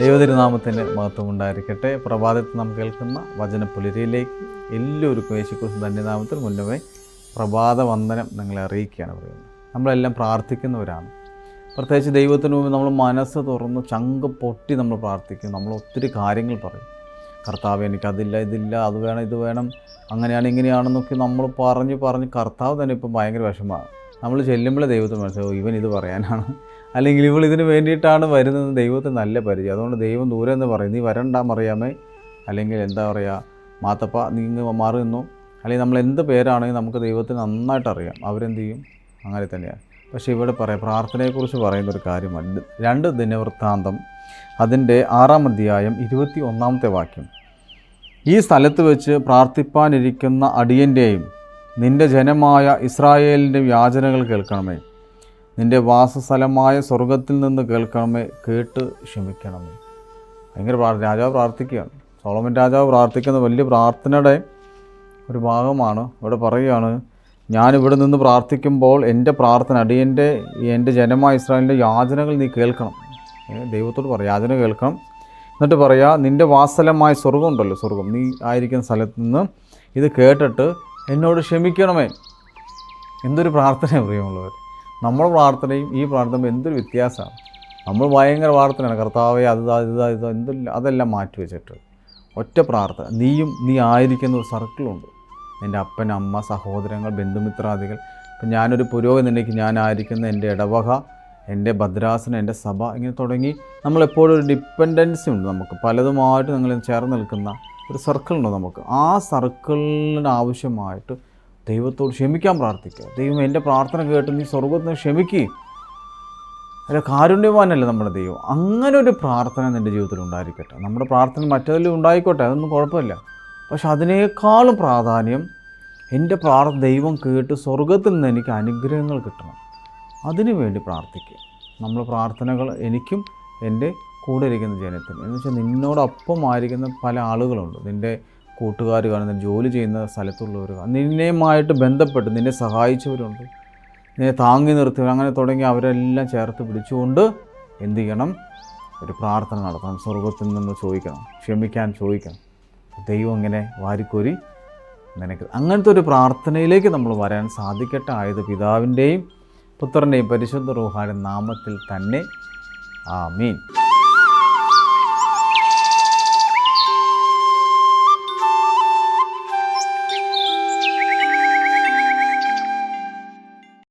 ദൈവതിരുനാമത്തിന്റെ മഹത്വം ഉണ്ടായിരിക്കട്ടെ പ്രഭാതത്തിൽ നാം കേൾക്കുന്ന വചനപ്പുലരിയിലേക്ക് എല്ലാവർക്കും യേശുക്രിസ്തു ധന്യനാമത്തിൽ മുന്നമേ പ്രഭാത വന്ദനം നിങ്ങളെ അറിയിക്കുകയാണ് പറയുന്നത്. നമ്മളെല്ലാം പ്രാർത്ഥിക്കുന്നവരാണ്. പ്രത്യേകിച്ച് ദൈവത്തിന് മുമ്പ് നമ്മൾ മനസ്സ് തുറന്ന് ചങ്ക് പൊട്ടി നമ്മൾ പ്രാർത്ഥിക്കും നമ്മൾ ഒത്തിരി കാര്യങ്ങൾ പറയും. കർത്താവ് എനിക്കതില്ല ഇതില്ല അത് വേണം ഇത് വേണം അങ്ങനെയാണ് ഇങ്ങനെയാണെന്നൊക്കെ നമ്മൾ പറഞ്ഞ് പറഞ്ഞ് കർത്താവ് തന്നെ ഇപ്പം ഭയങ്കര വിഷമമാണ്. നമ്മൾ ചെല്ലുമ്പോഴേ ദൈവത്തിന് മനസ്സിലാവും ഇവൻ ഇത് പറയാനാണ്. അല്ലെങ്കിൽ ഇവൾ ഇതിന് വേണ്ടിയിട്ടാണ് വരുന്നത്. ദൈവത്തെ നല്ല പരിചയം. അതുകൊണ്ട് ദൈവം ദൂരെ എന്ന് പറയും നീ വരണ്ട മറിയാമേ. അല്ലെങ്കിൽ എന്താ പറയുക മാത്തപ്പ നീ ഇങ്ങ് മാറി നിന്നു. അല്ലെങ്കിൽ നമ്മൾ എന്ത് പേരാണെങ്കിലും നമുക്ക് ദൈവത്തിന് നന്നായിട്ട് അറിയാം. അവരെന്ത് ചെയ്യും? അങ്ങനെ തന്നെയാണ്. പക്ഷേ ഇവിടെ പറയാം പ്രാർത്ഥനയെക്കുറിച്ച് പറയുന്ന ഒരു കാര്യമാണ്. രണ്ട് ദിനവൃത്താന്തം അതിന്റെ ആറാം അധ്യായം ഇരുപത്തി ഒന്നാമത്തെ വാക്യം. ഈ സ്ഥലത്ത് വെച്ച് പ്രാർത്ഥിപ്പാനിരിക്കുന്ന അടിയന്റെയും നിന്റെ ജനമായ ഇസ്രായേലിന്റെ യാചനകൾ കേൾക്കണമേ. നിന്റെ വാസസ്ഥലമായ സ്വർഗത്തിൽ നിന്ന് കേൾക്കണമേ കേട്ട് ക്ഷമിക്കണമേ. ഭയങ്കര പ്രാർത്ഥന രാജാവ് പ്രാർത്ഥിക്കുകയാണ്. സോളമൻ രാജാവ് പ്രാർത്ഥിക്കുന്ന വലിയ പ്രാർത്ഥനയുടെ ഒരു ഭാഗമാണ്. ഇവിടെ പറയുകയാണ് ഞാനിവിടെ നിന്ന് പ്രാർത്ഥിക്കുമ്പോൾ എന്റെ പ്രാർത്ഥന അടിയന്റെ എന്റെ ജനമായ ഇസ്രായേലിന്റെ യാചനകൾ നീ കേൾക്കണം. ദൈവത്തോട് പറയാം യാചന കേൾക്കണം. എന്നിട്ട് പറയാ നിന്റെ വാസലമായ സ്വർഗം ഉണ്ടല്ലോ സ്വർഗം നീ ആയിരിക്കുന്ന സ്ഥലത്ത് നിന്ന് ഇത് കേട്ടിട്ട് എന്നോട് ക്ഷമിക്കണമേ. എന്തൊരു പ്രാർത്ഥന പ്രിയമുള്ളവർ നമ്മുടെ പ്രാർത്ഥനയും ഈ പ്രാർത്ഥനയും എന്തൊരു വ്യത്യാസമാണ്? നമ്മൾ ഭയങ്കര പ്രാർത്ഥനയാണ്. കർത്താവെ അത് ഇതാ, ഇത് എന്തെല്ലാം അതെല്ലാം മാറ്റി വെച്ചിട്ട്. ഒറ്റ പ്രാർത്ഥന. നീയും നീ ആയിരിക്കുന്ന ഒരു സർക്കിളുണ്ട്. എന്റെ അപ്പൻ അമ്മ സഹോദരങ്ങൾ ബന്ധുമിത്രാദികൾ. ഇപ്പം ഞാനൊരു പുരോഗതിനിലേക്ക് ഞാനായിരിക്കുന്ന എന്റെ ഇടവക എന്റെ ഭദ്രാസനം എന്റെ സഭ ഇങ്ങനെ തുടങ്ങി നമ്മളെപ്പോഴും ഒരു ഡിപ്പെൻഡൻസി ഉണ്ട് നമുക്ക്. പലതുമായിട്ട് നിങ്ങൾ ചേർന്ന് നിൽക്കുന്ന ഒരു സർക്കിളുണ്ട് നമുക്ക്. ആ സർക്കിളിന് ആവശ്യമായിട്ട് ദൈവത്തോട് ക്ഷമിക്കാൻ പ്രാർത്ഥിക്കുക. ദൈവം എന്റെ പ്രാർത്ഥന കേട്ട് നീ സ്വർഗത്തിന് ക്ഷമിക്കുകയും അല്ല കാരുണ്യവാനല്ലേ നമ്മുടെ ദൈവം. അങ്ങനെ ഒരു പ്രാർത്ഥന നിന്റെ ജീവിതത്തിൽ ഉണ്ടായിരിക്കട്ടെ. നമ്മുടെ പ്രാർത്ഥന മറ്റേതിലും ഉണ്ടായിക്കോട്ടെ അതൊന്നും കുഴപ്പമില്ല. പക്ഷെ അതിനേക്കാളും പ്രാധാന്യം എന്റെ പ്രാർത്ഥന ദൈവം കേട്ട് സ്വർഗത്തിൽ നിന്ന് എനിക്ക് അനുഗ്രഹങ്ങൾ കിട്ടണം. അതിനു വേണ്ടി പ്രാർത്ഥിക്കുക. നമ്മൾ പ്രാർത്ഥനകൾ എനിക്കും എന്റെ കൂടെ ഇരിക്കുന്ന ജനത്തിനും. എന്ന് വെച്ചാൽ നിന്നോടൊപ്പം ആയിരിക്കുന്ന പല ആളുകളുണ്ട്. നിന്റെ കൂട്ടുകാർ കാണുന്ന ജോലി ചെയ്യുന്ന സ്ഥലത്തുള്ളവർ. നിന്നെയുമായിട്ട് ബന്ധപ്പെട്ട് നിന്നെ സഹായിച്ചവരുണ്ട്. നിന്നെ താങ്ങി നിർത്തിയവർ അങ്ങനെ തുടങ്ങി അവരെല്ലാം ചേർത്ത് പിടിച്ചുകൊണ്ട് എന്ത് ചെയ്യണം? ഒരു പ്രാർത്ഥന നടത്തണം. സ്വർഗത്തിൽ നിന്ന് ചോദിക്കണം. ക്ഷമിക്കാൻ ചോദിക്കണം. ദൈവം ഇങ്ങനെ വാരിക്കോരി നിനക്ക്. അങ്ങനത്തെ ഒരു പ്രാർത്ഥനയിലേക്ക് നമ്മൾ വരാൻ സാധിക്കട്ടെ. ആയത് പിതാവിന്റെയും പുത്രന്റെയും പരിശുദ്ധ റൂഹായുടെ നാമത്തിൽ തന്നെ. ആമീൻ.